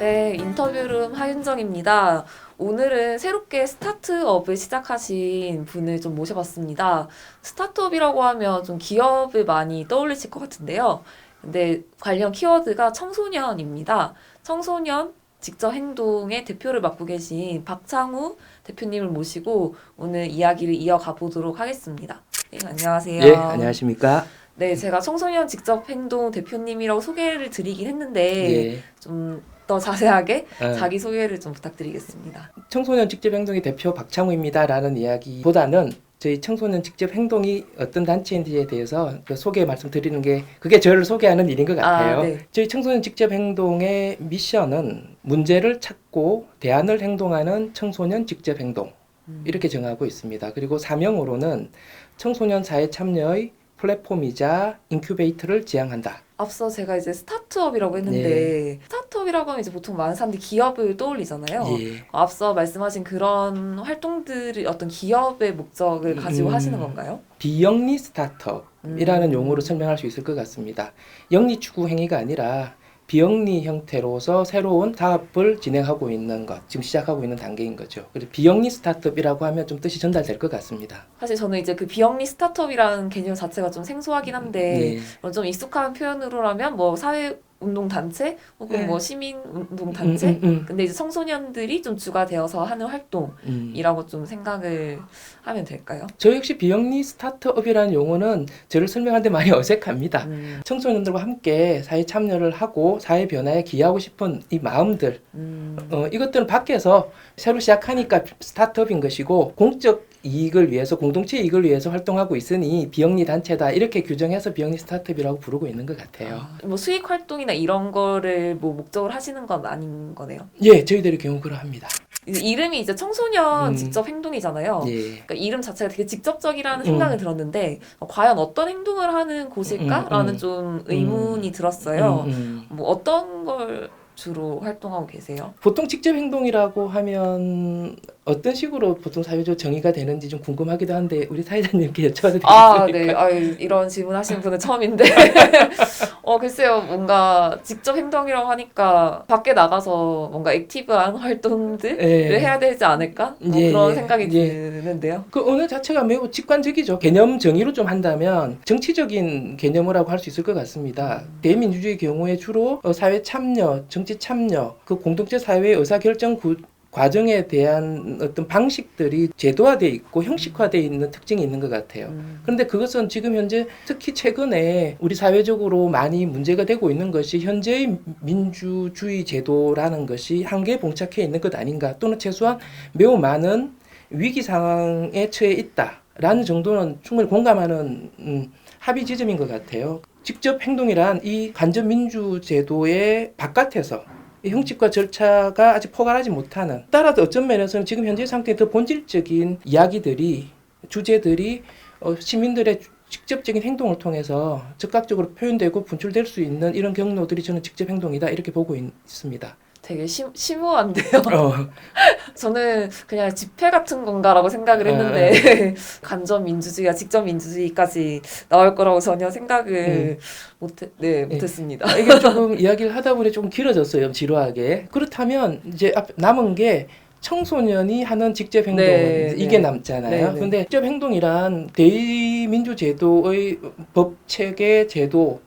네, 인터뷰룸 하윤정입니다. 오늘은 새롭게 스타트업을 시작하신 분을 좀 모셔봤습니다. 스타트업이라고 하면 좀 기업을 많이 떠올리실 것 같은데요. 근데 관련 키워드가 청소년입니다. 청소년 직접 행동의 대표를 맡고 계신 박창우 대표님을 모시고 오늘 이야기를 이어가 보도록 하겠습니다. 네, 안녕하세요. 예, 안녕하십니까? 네, 제가 청소년 직접 행동 대표님이라고 소개를 드리긴 했는데 예. 좀 더 자세하게 어, 자기 소개를 좀 부탁드리겠습니다. 청소년 직접 행동의 대표 박창우입니다라는 이야기보다는 저희 청소년 직접 행동이 어떤 단체인지에 대해서 그 소개 말씀드리는 게 그게 저를 소개하는 일인 것 같아요. 아, 네. 저희 청소년 직접 행동의 미션은 문제를 찾고 대안을 행동하는 청소년 직접 행동 음. 이렇게 정하고 있습니다. 그리고 사명으로는 청소년 사회 참여의 플랫폼이자 인큐베이터를 지향한다. 앞서 제가 이제 스타트업이라고 했는데 네. 스타 트업이라고 하면 이제 보통 많은 사람들이 기업을 떠올리잖아요. 예. 앞서 말씀하신 그런 활동들이 어떤 기업의 목적을 가지고 음. 하시는 건가요? 비영리 스타트업이라는 음. 용어로 설명할 수 있을 것 같습니다. 영리 추구 행위가 아니라 비영리 형태로서 새로운 사업을 진행하고 있는 것, 지금 시작하고 있는 단계인 거죠. 그래서 비영리 스타트업이라고 하면 좀 뜻이 전달될 것 같습니다. 사실 저는 이제 그 비영리 스타트업이라는 개념 자체가 좀 생소하긴 한데 네. 좀 익숙한 표현으로라면 뭐 사회 운동 단체 혹은 네. 뭐 시민 운동 단체 음, 음, 근데 이제 청소년들이 좀 주가 되어서 하는 활동 음, 음. 이라고 좀 생각을 하면 될까요? 저 역시 비영리 스타트업이라는 용어는 저를 설명하는데 많이 어색합니다. 음, 청소년들과 함께 사회 참여를 하고 사회 변화에 기여하고 싶은 이 마음들 음, 어, 이것들은 밖에서 새로 시작하니까 스타트업인 것이고 공적 이익을 위해서 공동체 이익을 위해서 활동하고 있으니 비영리 단체다 이렇게 규정해서 비영리 스타트업이라고 부르고 있는 것 같아요. 아, 뭐 수익 활동이나 이런 거를 뭐 목적으로 하시는 건 아닌 거네요. 예, 저희들의 경우 그러 합니다. 이제 이름이 이제 청소년 음. 직접 행동이잖아요. 예. 그러니까 이름 자체가 되게 직접적이라는 음. 생각이 들었는데 어, 과연 어떤 행동을 하는 곳일까라는 음, 음. 좀 의문이 들었어요. 음, 음. 뭐 어떤 걸 주로 활동하고 계세요? 보통 직접 행동이라고 하면 어떤 식으로 보통 사회적 정의가 되는지 좀 궁금하기도 한데 우리 사회자님께 여쭤봐도 되겠습니까? 아, 네. 아, 이런 질문 하시는 분은 처음인데. 어, 글쎄요. 뭔가 직접 행동이라고 하니까 밖에 나가서 뭔가 액티브한 활동들을 예. 해야 되지 않을까? 뭐 예, 그런 예, 생각이 예. 드는데요. 그 언어 자체가 매우 직관적이죠. 개념 정의로 좀 한다면 정치적인 개념이라고 할 수 있을 것 같습니다. 대민주주의 경우에 주로 어, 사회 참여, 정치 참여, 그 공동체 사회의 의사결정 구, 과정에 대한 어떤 방식들이 제도화돼 있고 형식화돼 있는 특징이 있는 것 같아요. 음. 그런데 그것은 지금 현재 특히 최근에 우리 사회적으로 많이 문제가 되고 있는 것이 현재의 민주주의 제도라는 것이 한계에 봉착해 있는 것 아닌가 또는 최소한 매우 많은 위기 상황에 처해 있다라는 정도는 충분히 공감하는 음, 합의 지점인 것 같아요. 직접 행동이란 이 간접 민주 제도의 바깥에서 이 형식과 절차가 아직 포괄하지 못하는 따라서 어떤 면에서는 지금 현재 상태의 더 본질적인 이야기들이 주제들이 어, 시민들의 직접적인 행동을 통해서 즉각적으로 표현되고 분출될 수 있는 이런 경로들이 저는 직접 행동이다 이렇게 보고 있, 습니다 되게 심, 심오한데요. 어, 저는 그냥 집회 같은 건가라고 생각을 아, 했는데 간접 민주주의와 직접 민주주의까지 나올 거라고 전혀 생각을 못했, 네, 못했습니다. 아, 이게 조금 이야기를 하다 보니 조금 길어졌어요 지루하게 그렇다면 이제 앞 남은 게 청소년이 하는 직접 행동 네, 이게 네. 남잖아요. 네, 네. 근데 직접 행동이란 대의민주 제도의 법 체계 제도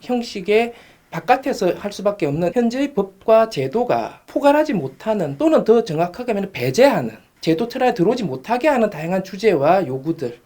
형식의 바깥에서 할 수밖에 없는 현재의 법과 제도가 포괄하지 못하는 또는 더 정확하게 하면 배제하는 제도 틀 안에 들어오지 못하게 하는 다양한 주제와 요구들을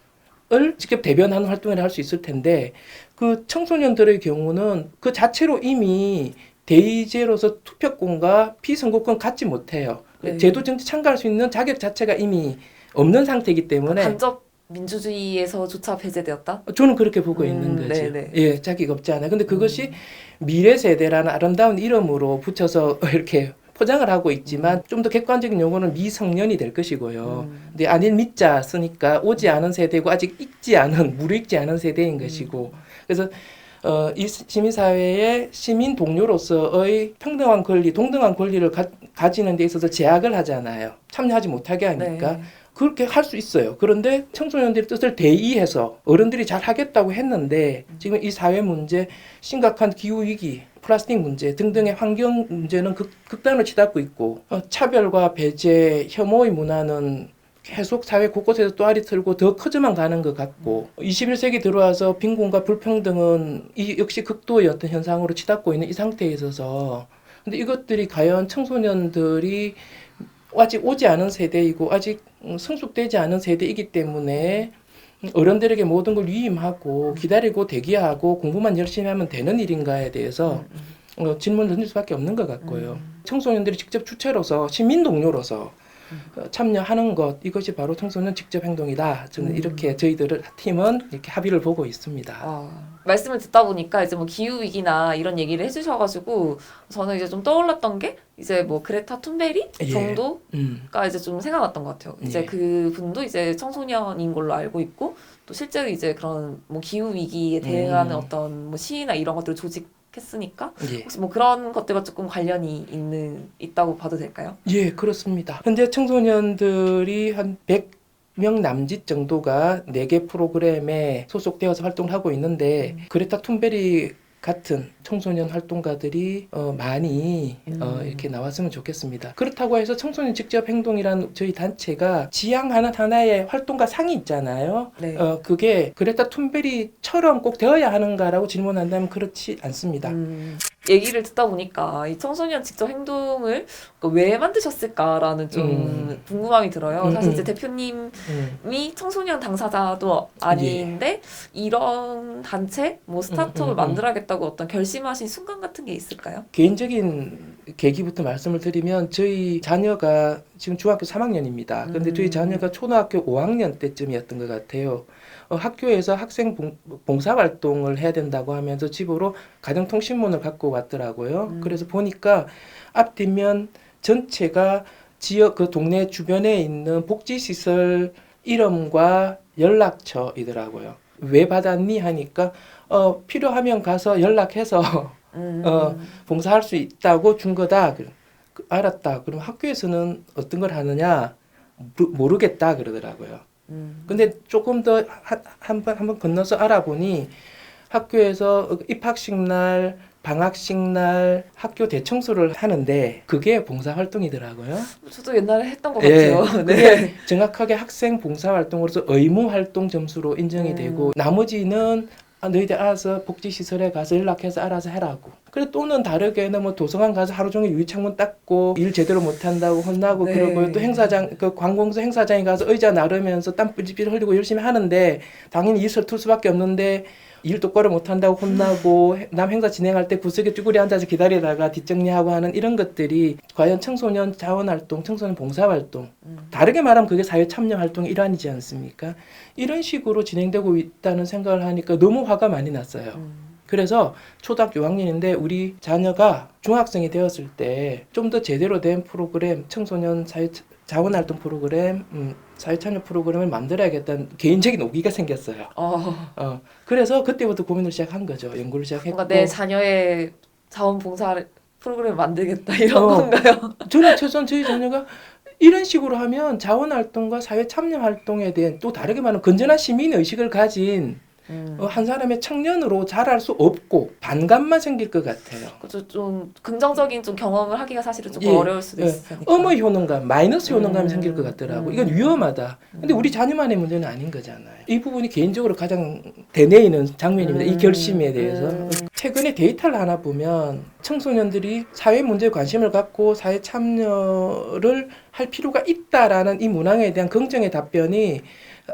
직접 대변하는 활동을 할 수 있을 텐데 그 청소년들의 경우는 그 자체로 이미 대의제로서 투표권과 피선거권 갖지 못해요. 네. 제도 정치 참가할 수 있는 자격 자체가 이미 없는 상태이기 때문에 간접 민주주의에서조차 배제되었다? 저는 그렇게 보고 음, 있는 거죠. 네네. 예, 자격 없지 않아요. 근데 그것이 미래 세대라는 아름다운 이름으로 붙여서 이렇게 포장을 하고 있지만 좀 더 객관적인 용어는 미성년이 될 것이고요. 음. 근데 아닐 밑자 쓰니까 오지 않은 세대고 아직 익지 않은 무르익지 않은 세대인 것이고 그래서 어, 이 시민사회의 시민 동료로서의 평등한 권리, 동등한 권리를 가, 가지는 데 있어서 제약을 하잖아요. 참여하지 못하게 하니까. 네. 그렇게 할 수 있어요. 그런데 청소년들의 뜻을 대의해서 어른들이 잘 하겠다고 했는데 지금 이 사회 문제, 심각한 기후 위기, 플라스틱 문제 등등의 환경 문제는 극, 극단으로 치닫고 있고 어, 차별과 배제, 혐오의 문화는 계속 사회 곳곳에서 또아리 틀고 더 커져만 가는 것 같고 21세기 들어와서 빈곤과 불평등은 이 역시 극도의 어떤 현상으로 치닫고 있는 이 상태에 있어서 근데 이것들이 과연 청소년들이 아직 오지 않은 세대이고 아직 음, 성숙되지 않은 세대이기 때문에 어른들에게 모든 걸 위임하고 기다리고 대기하고 공부만 열심히 하면 되는 일인가에 대해서 어, 질문을 던질 수밖에 없는 것 같고요. 청소년들이 직접 주체로서 시민 동료로서 어, 참여하는 것 이것이 바로 청소년 직접 행동이다. 저는 음. 이렇게 저희들 팀은 이렇게 합의를 보고 있습니다. 아, 말씀을 듣다 보니까 이제 뭐 기후 위기나 이런 얘기를 해주셔가지고 저는 이제 좀 떠올랐던 게 이제 뭐 그레타 툰베리 예. 정도가 음. 이제 좀 생각났던 것 같아요. 이제 예. 그 분도 이제 청소년인 걸로 알고 있고 또 실제로 이제 그런 뭐 기후 위기에 대응하는 음. 어떤 뭐 시위나 이런 것들을 조직 했으니까 예. 혹시 뭐 그런 것들과 조금 관련이 있는 있다고 봐도 될까요? 예, 그렇습니다. 현재 청소년들이 한 100 명 남짓 정도가 4개 프로그램에 소속되어서 활동을 하고 있는데 그레타 툰베리 같은 청소년 활동가들이 어, 많이 어, 음. 이렇게 나왔으면 좋겠습니다. 그렇다고 해서 청소년 직접 행동이라는 저희 단체가 지향하는 하나의 활동가 상이 있잖아요. 네. 어, 그게 그레타 툰베리처럼 꼭 되어야 하는가라고 질문한다면 그렇지 않습니다. 음, 얘기를 듣다 보니까 이 청소년 직접 행동을 그왜 만드셨을까라는 좀 음. 궁금함이 들어요. 음, 사실 음. 이제 대표님이 음. 청소년 당사자도 아닌데 이런 단체 뭐 스타트업을 음, 음, 음. 만들어야겠다 고 어떤 결심하신 순간 같은 게 있을까요? 개인적인 계기부터 말씀을 드리면 저희 자녀가 지금 중학교 3학년입니다. 근데 음. 저희 자녀가 초등학교 5학년 때쯤이었던 것 같아요. 어, 학교에서 학생 봉, 봉사 활동을 해야 된다고 하면서 집으로 가정통신문을 갖고 왔더라고요. 음. 그래서 보니까 앞 뒷면 전체가 지역 그 동네 주변에 있는 복지시설 이름과 연락처이더라고요. 왜 받았니 하니까 어, 필요하면 가서 연락해서 음, 어. 봉사할 수 있다고 준 거다. 그- 그- 알았다. 그럼 학교에서는 어떤 걸 하느냐 모- 모르겠다 그러더라고요. 음. 근데 조금 더 한번 한번 건너서 알아보니 학교에서 입학식 날, 방학식 날 학교 대청소를 하는데 그게 봉사 활동이더라고요. 저도 옛날에 했던 것 예, 같아요. 네. 그게 정확하게 학생 봉사 활동으로서 의무 활동 점수로 인정이 음. 되고 나머지는 아, 너희들 알아서 복지시설에 가서 연락해서 알아서 해라고. 그래 또는 다르게는 뭐 도서관 가서 하루 종일 유리창문 닦고 일 제대로 못 한다고 혼나고 네. 그러고 또 행사장 그 관공서 행사장에 가서 의자 나르면서 땀 삐질삐질 흘리고 열심히 하는데 당연히 일 서툴 수밖에 없는데 일 똑바로 못한다고 혼나고 해- 남 행사 진행할 때 구석에 쭈그리 앉아서 기다리다가 뒷정리하고 하는 이런 것들이 과연 청소년 자원활동, 청소년 봉사활동 음. 다르게 말하면 그게 사회 참여 활동의 일환이지 않습니까? 이런 식으로 진행되고 있다는 생각을 하니까 너무 화가 많이 났어요. 음. 그래서 초등학교 6학년인데 우리 자녀가 중학생이 되었을 때 좀 더 제대로 된 프로그램, 청소년 사회 차- 자원활동 프로그램, 음, 사회 참여 프로그램을 만들어야겠다는 개인적인 오기가 생겼어요. 어, 어, 그래서 그때부터 고민을 시작한 거죠. 연구를 시작했고. 뭔가 내 자녀의 자원봉사 프로그램을 만들겠다 이런 어. 건가요? 저는 최소한 저희 자녀가 이런 식으로 하면 자원활동과 사회 참여 활동에 대한 또 다르게 말하면 건전한 시민 의식을 가진 음. 어, 한 사람의 청년으로 자랄 수 없고 반감만 생길 것 같아요. 그죠 좀 긍정적인 좀 경험을 하기가 사실은 조금 예, 어려울 수도 예. 있으니까. 어머 효능감, 마이너스 효능감이 음, 생길 것 같더라고. 음. 이건 위험하다. 근데 음. 우리 자녀만의 문제는 아닌 거잖아요. 이 부분이 개인적으로 가장 대내이는 장면입니다. 이 음, 결심에 대해서. 음. 최근에 데이터를 하나 보면 청소년들이 사회 문제에 관심을 갖고 사회 참여를 할 필요가 있다라는 이 문항에 대한 긍정의 답변이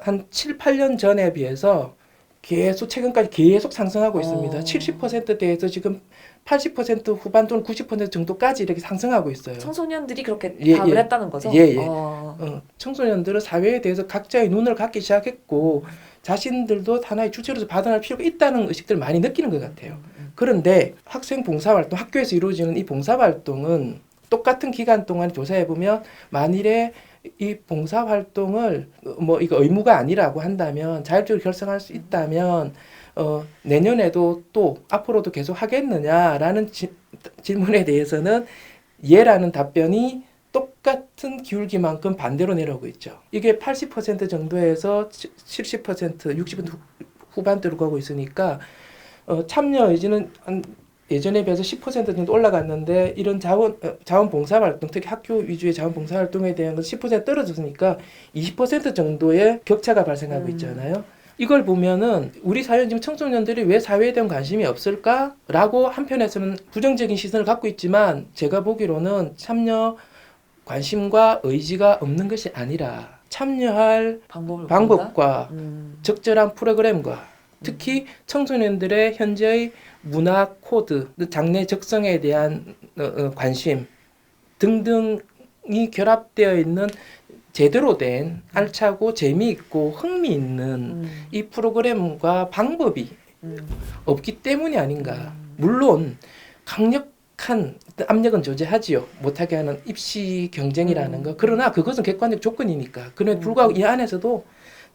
한 7, 8년 전에 비해서 계속 최근까지 계속 상승하고 있습니다. 어. 70%대에서 지금 80% 후반 또는 90% 정도까지 이렇게 상승하고 있어요. 청소년들이 그렇게 예, 답을 예. 했다는 거죠. 예, 예. 어. 어, 청소년들은 사회에 대해서 각자의 눈을 갖기 시작했고 자신들도 하나의 주체로서 받아낼 필요가 있다는 의식들을 많이 느끼는 것 같아요. 음, 그런데 학생 봉사활동, 학교에서 이루어지는 이 봉사활동은 똑같은 기간 동안 조사해 보면 만일에 이 봉사 활동을 어, 뭐 이거 의무가 아니라고 한다면 자율적으로 결정할 수 있다면 어, 내년에도 또 앞으로도 계속 하겠느냐라는 지- 질문에 대해서는 예라는 답변이 똑같은 기울기만큼 반대로 내려오고 있죠. 이게 80% 정도에서 70%, 60% 후- 후반대로 가고 있으니까 어, 참여 의지는 한 예전에 비해서 10% 정도 올라갔는데 이런 자원 어, 자원봉사 활동 특히 학교 위주의 자원봉사 활동에 대한 건 10% 떨어졌으니까 20% 정도의 격차가 발생하고 음. 있잖아요. 이걸 보면은 우리 사회 지금 청소년들이 왜 사회에 대한 관심이 없을까라고 한편에서는 부정적인 시선을 갖고 있지만 제가 보기로는 참여 관심과 의지가 없는 것이 아니라 참여할? 방법과 음. 적절한 프로그램과 특히 청소년들의 현재의 문화 코드, 장래 적성에 대한 어, 어, 관심 등등이 결합되어 있는 제대로 된 알차고 재미있고 흥미있는 음. 이 프로그램과 방법이 음. 없기 때문이 아닌가. 음. 물론 강력한 압력은 존재하지요. 못하게 하는 입시 경쟁이라는 음. 거. 그러나 그것은 객관적 조건이니까. 그럼에도 불구하고 이 안에서도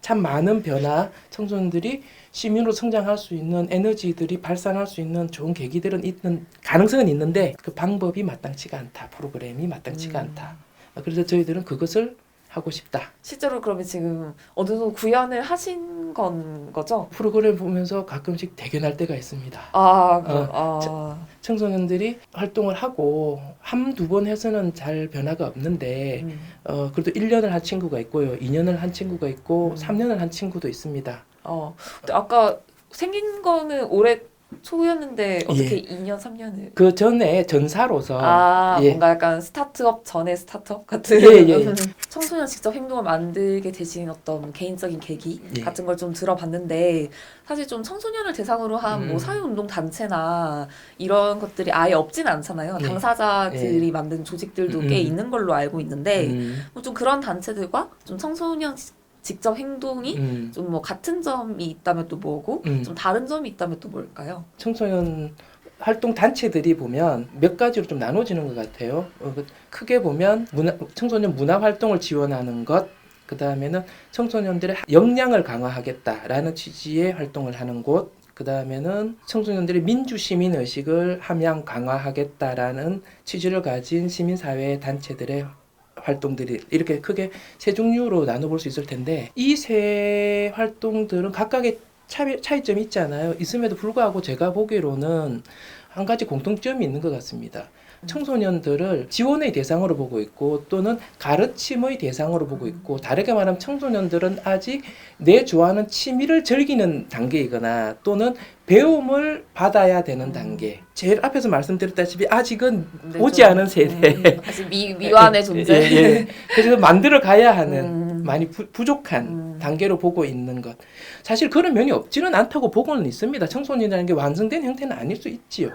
참 많은 변화, 청소년들이 시민으로 성장할 수 있는 에너지들이 발산할 수 있는 좋은 계기들은 있는 가능성은 있는데 그 방법이 마땅치가 않다. 프로그램이 마땅치가 음. 않다. 그래서 저희들은 그것을 하고 싶다. 실제로 그러면 지금 어느 정도 구현을 하신 건 거죠? 프로그램 보면서 가끔씩 대견할 때가 있습니다. 아, 그, 어, 아. 청소년들이 활동을 하고 한두 번 해서는 잘 변화가 없는데 음. 어 그래도 1년을 한 친구가 있고요. 2년을 한 친구가 있고 음. 3년을 한 친구도 있습니다. 어. 근데 아까 생긴 거는 올해 초였는데 어떻게 예. 2년, 3년을 그 전에 전사로서 아, 예. 뭔가 약간 스타트업 전에 스타트업 같은 예, 예, 예. 청소년 직접 행동을 만들게 되신 어떤 개인적인 계기 예. 같은 걸 좀 들어봤는데 사실 좀 청소년을 대상으로 한뭐 음. 사회운동 단체나 이런 것들이 아예 없진 않잖아요. 예. 당사자들이 만든 조직들도 음. 꽤 있는 걸로 알고 있는데 음, 뭐좀 그런 단체들과 좀 청소년 지- 직접 행동이 음, 좀뭐 같은 점이 있다면 또 뭐고 음. 좀 다른 점이 있다면 또 뭘까요? 청소년 활동 단체들이 보면 몇 가지로 좀 나눠지는 것 같아요. 어, 그 크게 보면 문화, 청소년 문화 활동을 지원하는 것, 그 다음에는 청소년들의 역량을 강화하겠다라는 취지의 활동을 하는 곳, 그 다음에는 청소년들의 민주 시민 의식을 함양 강화하겠다라는 취지를 가진 시민사회 단체들의 활동들이 이렇게 크게 세 종류로 나눠볼 수 있을 텐데 이 세 활동들은 각각의 차이, 차이점이 있잖아요. 있음에도 불구하고 제가 보기로는 한 가지 공통점이 있는 것 같습니다. 음. 청소년들을 지원의 대상으로 보고 있고 또는 가르침의 대상으로 보고 있고 다르게 말하면 청소년들은 아직 내 좋아하는 취미를 즐기는 단계이거나 또는 배움을 받아야 되는 음. 단계. 제일 앞에서 말씀드렸다시피 아직은 근데 오지 좀, 않은 세대. 음, 아직 미, 미완의 존재. 예, 예. 그래서 만들어 가야 하는 음. 많이 부, 부족한 음. 단계로 보고 있는 것. 사실 그런 면이 없지는 않다고 보고는 있습니다. 청소년이라는 게 완성된 형태는 아닐 수 있지요.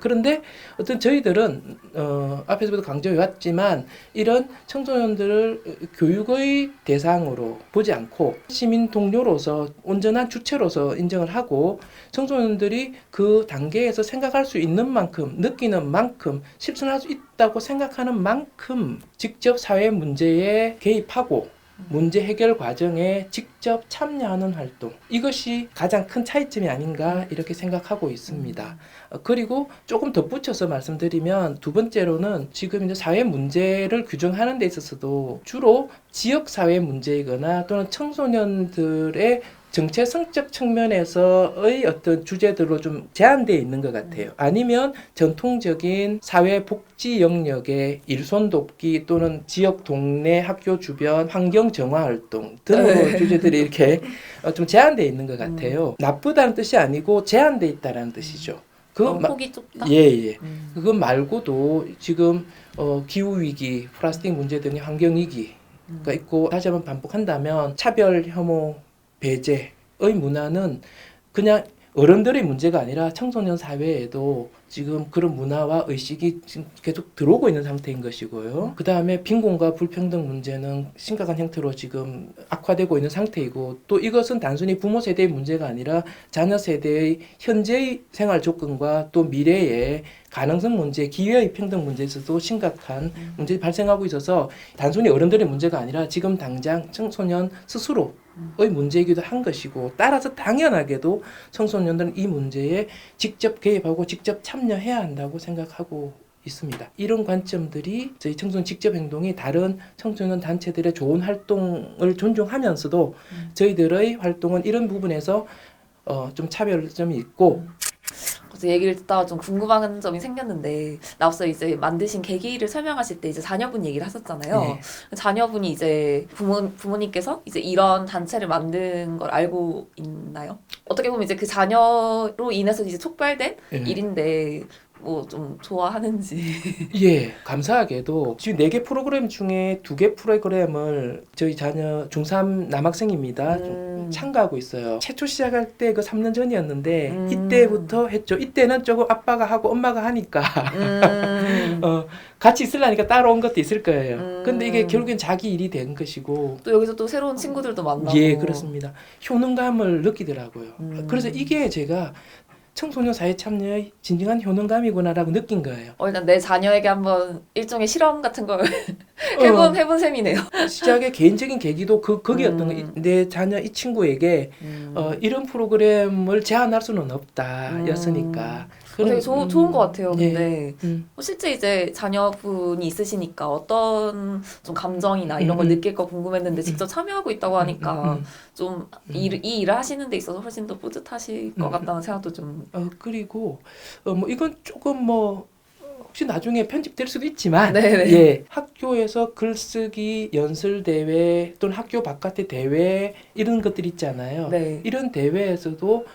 그런데 어떤 저희들은 어, 앞에서도 강조해 왔지만 이런 청소년들을 교육의 대상으로 보지 않고 시민 동료로서 온전한 주체로서 인정을 하고 청소년들이 그 단계에서 생각할 수 있는 만큼 느끼는 만큼 실천할 수 있다고 생각하는 만큼 직접 사회 문제에 개입하고 문제 해결 과정에 직접 참여하는 활동 이것이 가장 큰 차이점이 아닌가 이렇게 생각하고 있습니다. 어, 그리고 조금 덧붙여서 말씀드리면 두 번째로는 지금 이제 사회 문제를 규정하는 데 있어서도 주로 지역 사회 문제이거나 또는 청소년들의 정체성적 측면에서의 어떤 주제들로 좀 제한되어 있는 것 같아요. 아니면 전통적인 사회 복지 영역의 일손 돕기 또는 지역 동네 학교 주변 환경 정화 활동 등으로 네. 주제들이 이렇게 어, 좀 제한되어 있는 것 같아요. 나쁘다는 뜻이 아니고 제한되어 있다는 뜻이죠. 그 어, 마- 폭이 좁다. 예, 예. 음. 그거 말고도 지금 어, 기후 위기, 플라스틱 문제 등의 환경 위기가 음. 있고 다시 한번 반복한다면 차별, 혐오, 배제의 문화는 그냥 어른들의 문제가 아니라 청소년 사회에도 지금 그런 문화와 의식이 지금 계속 들어오고 있는 상태인 것이고요. 그 다음에 빈곤과 불평등 문제는 심각한 형태로 지금 악화되고 있는 상태이고 또 이것은 단순히 부모 세대의 문제가 아니라 자녀 세대의 현재의 생활 조건과 또 미래의 가능성 문제, 기회의 평등 문제에서도 심각한 음. 문제가 발생하고 있어서 단순히 어른들의 문제가 아니라 지금 당장 청소년 스스로 의 문제이기도 한 것이고 따라서 당연하게도 청소년들은 이 문제에 직접 개입하고 직접 참여해야 한다고 생각하고 있습니다. 이런 관점들이 저희 청소년 직접 행동이 다른 청소년 단체들의 좋은 활동을 존중하면서도 음. 저희들의 활동은 이런 부분에서 어, 좀 차별점이 있고 그래서 얘기를 듣다가 좀 궁금한 점이 생겼는데 나 앞서 이제 만드신 계기를 설명하실 때 이제 자녀분 얘기를 하셨잖아요. 네. 자녀분이 이제 부모 부모님께서 이제 이런 단체를 만든 걸 알고 있나요? 어떻게 보면 이제 그 자녀로 인해서 이제 촉발된 예. 일인데 뭐 좀 좋아하는지. 예, 감사하게도 지금 네 개 프로그램 중에 두 개 프로그램을 저희 자녀 중3 남학생입니다. 좀 음. 참가하고 있어요. 최초 시작할 때 그 3년 전이었는데 음. 이때부터 했죠. 이때는 조금 아빠가 하고 엄마가 하니까 음. 어, 같이 있으려니까 따라온 것도 있을 거예요. 음. 근데 이게 결국엔 자기 일이 된 것이고 또 여기서 또 새로운 친구들도 만나고. 예, 그렇습니다. 효능감을 느끼더라고요. 음. 그래서 이게 제가 청소년 사회 참여의 진정한 효능감이구나라고 느낀 거예요. 어, 일단 내 자녀에게 한번 일종의 실험 같은 걸 해본 어, 해본 셈이네요. 시작의 개인적인 계기도 그 거기였던 음. 거. 내 자녀 이 친구에게 어, 이런 프로그램을 제한할 수는 없다였으니까. 어, 되게 좋, 좋은 것 같아요. 예. 근데 음. 뭐 실제 이제 자녀분이 있으시니까 어떤 좀 감정이나 이런 걸 음. 느낄 까 궁금했는데 직접 참여하고 있다고 하니까 음, 음. 좀 음. 일, 이 일을 하시는 데 있어서 훨씬 더 뿌듯하실 것 음. 같다는 생각도 좀. 어, 그리고 어, 뭐 이건 조금 뭐 혹시 나중에 편집될 수도 있지만 네네. 예, 학교에서 글쓰기 연설 대회 또는 학교 바깥의 대회 이런 것들 있잖아요. 네. 이런 대회에서도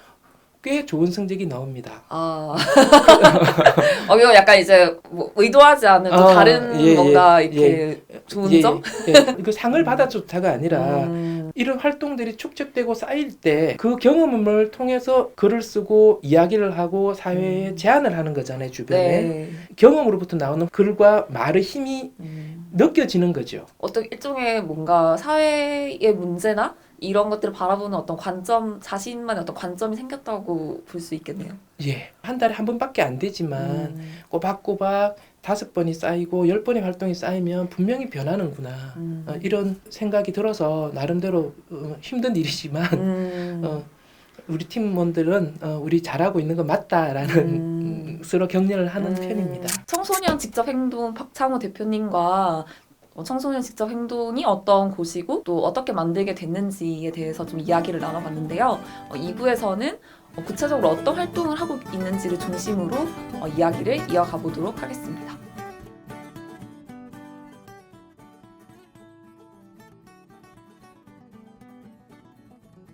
꽤 좋은 성적이 나옵니다. 아. 어, 이거 약간 이제 뭐 의도하지 않은 또 어, 다른 예, 예, 뭔가 이렇게 좋은 예, 점? 예, 그 상을 받아줬다가 아니라 음. 이런 활동들이 축적되고 쌓일 때 그 경험을 통해서 글을 쓰고 이야기를 하고 사회에 음. 제안을 하는 거잖아요 주변에 네. 경험으로부터 나오는 글과 말의 힘이 음. 느껴지는 거죠. 어떤 일종의 뭔가 사회의 문제나 이런 것들을 바라보는 어떤 관점, 자신만의 어떤 관점이 생겼다고 볼 수 있겠네요. 예, 한 달에 한 번밖에 안 되지만 음. 꼬박꼬박 다섯 번이 쌓이고 열 번의 활동이 쌓이면 분명히 변하는구나. 음. 어, 이런 생각이 들어서 나름대로 어, 힘든 일이지만 음. 어, 우리 팀원들은 어, 우리 잘하고 있는 거 맞다라는 음. 서로 격려를 하는 음. 편입니다. 청소년 직접 행동 박창호 대표님과 어, 청소년 직접 행동이 어떤 곳이고 또 어떻게 만들게 됐는지에 대해서 좀 이야기를 나눠봤는데요. 어, 2부에서는 구체적으로 어떤 활동을 하고 있는지를 중심으로 어, 이야기를 이어가 보도록 하겠습니다.